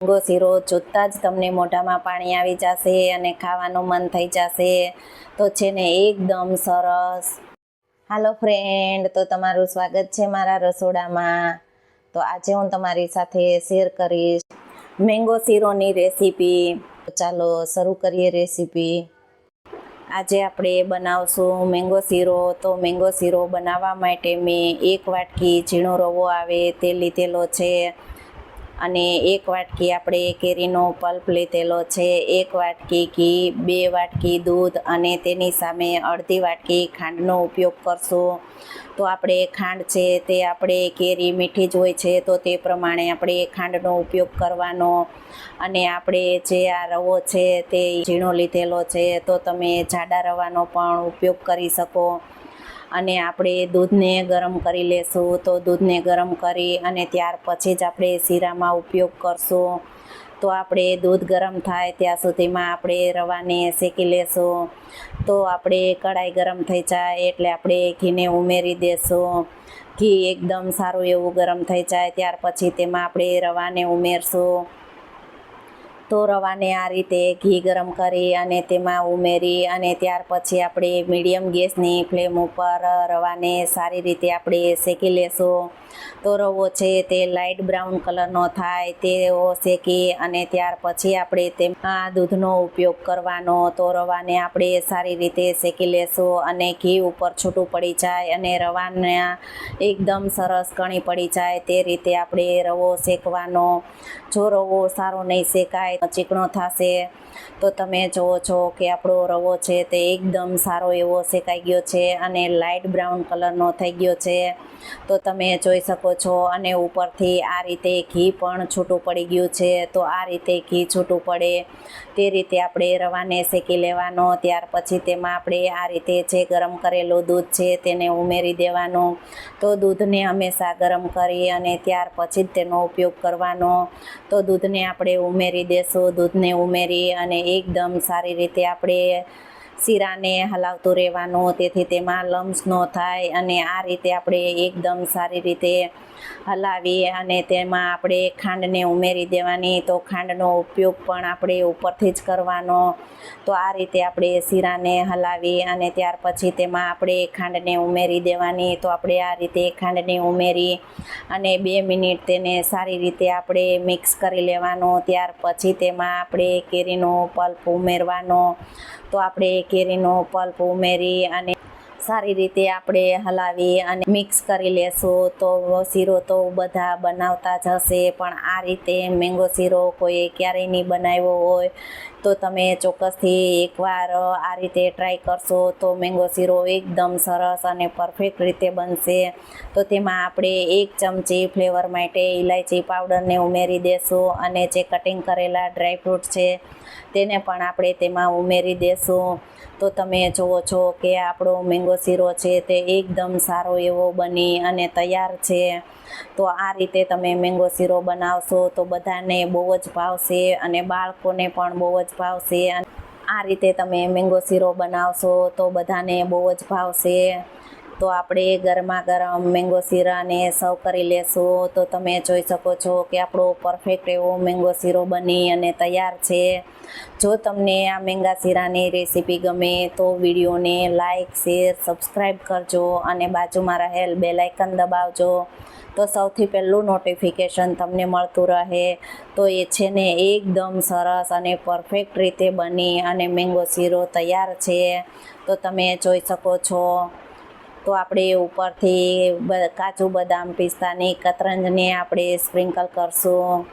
Mango શીરો જોતાં જ તમને મોઢામાં પાણી આવી જશે અને ખાવાનું મન થઈ જશે. તો છે ને એકદમ સરસ. હાલો ફ્રેન્ડ તો તમારું સ્વાગત છે મારા રસોડામાં. તો આજે હું તમારી સાથે શેર કરીશ મેંગો શીરોની રેસીપી ચાલો શરૂ કરીએ રેસીપી આજે આપણે બનાવશું મેંગો શીરો. તો મેંગો શીરો બનાવવા માટે મેં એક વાટકી ઝીણો રવો આવે તે લીધેલો છે. અને એક વાટકી આપણે કેરીનો પલ્પ લીધેલો છે. એક વાટકી ઘી, બે વાટકી દૂધ અને તેની સામે અડધી વાટકી ખાંડનો ઉપયોગ કરશું. તો આપણે ખાંડ છે તે આપણે કેરી મીઠી જ હોય છે તો તે પ્રમાણે આપણે ખાંડનો ઉપયોગ કરવાનો. અને આપણે જે આ રવો છે તે ઝીણો લીધેલો છે તો તમે જાડા રવાનો પણ ઉપયોગ કરી શકો. અને આપણે દૂધને ગરમ કરી લેશું. તો દૂધને ગરમ કરી અને ત્યાર પછી જ આપણે શીરામાં ઉપયોગ કરશું. તો આપણે દૂધ ગરમ થાય ત્યાં સુધીમાં આપણે રવાને શેકી લેશું. તો આપણે કઢાઈ ગરમ થઈ જાય એટલે આપણે ઘીને ઉમેરી દેશું. ઘી એકદમ સારું એવું ગરમ થઈ જાય ત્યાર પછી તેમાં આપણે રવાને ઉમેરશું. તો રવાને આ રીતે ઘી ગરમ કરી અને તેમાં ઉમેરી અને ત્યાર પછી આપણે મીડિયમ ગેસની ફ્લેમ ઉપર રવાને સારી રીતે આપણે શેકી લેશું. તો રવો છે તે લાઇટ બ્રાઉન કલરનો થાય તેવો શેકી અને ત્યાર પછી આપણે તેમાં દૂધનો ઉપયોગ કરવાનો. તો રવાને આપણે સારી રીતે શેકી લેશું અને ઘી ઉપર છૂટું પડી જાય અને રવાના એકદમ સરસ કણી પડી જાય તે રીતે આપણે રવો શેકવાનો. જો રવો સારો નહીં શેકાય ચીકણો થશે. તો તમે જુઓ છો કે આપણો રવો છે તે એકદમ સારો એવો શેકાઈ ગયો છે અને લાઇટ બ્રાઉન કલરનો થઈ ગયો છે. તો તમે જોઈ શકો છો અને ઉપરથી આ રીતે ઘી પણ છૂટું પડી ગયું છે. તો આ રીતે ઘી છૂટું પડે તે રીતે આપણે રવાને શેકી લેવાનો. ત્યાર પછી તેમાં આપણે આ રીતે જે ગરમ કરેલું દૂધ છે તેને ઉમેરી દેવાનું. તો દૂધને હંમેશા ગરમ કરી અને ત્યાર પછી જ તેનો ઉપયોગ કરવાનો. તો દૂધને આપણે ઉમેરી દેશું દૂધને ઉમેરી અને એકદમ સારી રીતે આપણે શીરાને હલાવતું રહેવાનું, તેથી તેમાં લમ્સ ન થાય અને આ રીતે આપણે એકદમ સારી રીતે હલાવી અને તેમાં આપણે ખાંડને ઉમેરી દેવાની. તો ખાંડનો ઉપયોગ પણ આપણે ઉપરથી જ કરવાનો. તો આ રીતે આપણે શીરાને હલાવી અને ત્યાર પછી તેમાં આપણે ખાંડને ઉમેરી દેવાની. તો આપણે આ રીતે ખાંડને ઉમેરી અને બે મિનિટ તેને સારી રીતે આપણે મિક્સ કરી લેવાનો. ત્યાર પછી તેમાં આપણે કેરીનો પલ્પ ઉમેરવાનો. તો આપણે કેરીનો પલ્પ ઉમેરી અને સારી રીતે આપણે હલાવી અને મિક્સ કરી લેશું. તો શીરો તો બધા બનાવતા જ હશે, પણ આ રીતે મેંગો શીરો કોઈએ ક્યારેય નહીં બનાવ્યો હોય, તો તમે ચોક્કસથી એકવાર આ રીતે ટ્રાય કરશો તો મેંગો શીરો એકદમ સરસ અને પરફેક્ટ રીતે બનશે. તો તેમાં આપણે એક ચમચી ફ્લેવર માટે ઇલાયચી પાવડરને ઉમેરી દેશું અને જે કટિંગ કરેલા ડ્રાયફ્રૂટ છે, તેને પણ આપણે તેમાં ઉમેરી દેશું. તો તમે જુઓ છો કે આપણો મેંગો શીરો છે તે એકદમ સારો એવો બની અને તૈયાર છે. તો આ રીતે તમે મેંગો શીરો બનાવશો તો બધાને બહુ જ ભાવશે અને બાળકોને પણ બહુ જ ભાવશે. આ રીતે તમે મેંગો શીરો બનાવશો તો બધાને બહુ જ ભાવશે. તો આપણે ગરમા ગરમ મેંગો શીરાને સર્વ કરી લેશું. તો તમે જોઈ શકો છો કે આપણો પરફેક્ટ એવો મેંગો શીરો બની અને તૈયાર છે. જો તમને આ મેંગા શીરાની રેસીપી ગમે તો વિડીયોને લાઇક શેર સબસ્ક્રાઈબ કરજો અને બાજુમાં રહેલ બે લાઇકન દબાવજો. તો સૌથી પહેલું નોટિફિકેશન તમને મળતું રહે. તો એ છે ને એકદમ સરસ અને પરફેક્ટ રીતે બની અને મેંગો શીરો તૈયાર છે. તો તમે જોઈ શકો છો. તો આપણે ઉપરથી કાજુ બદામ પિસ્તાની કતરંજને આપણે સ્પ્રિંકલ કરશું.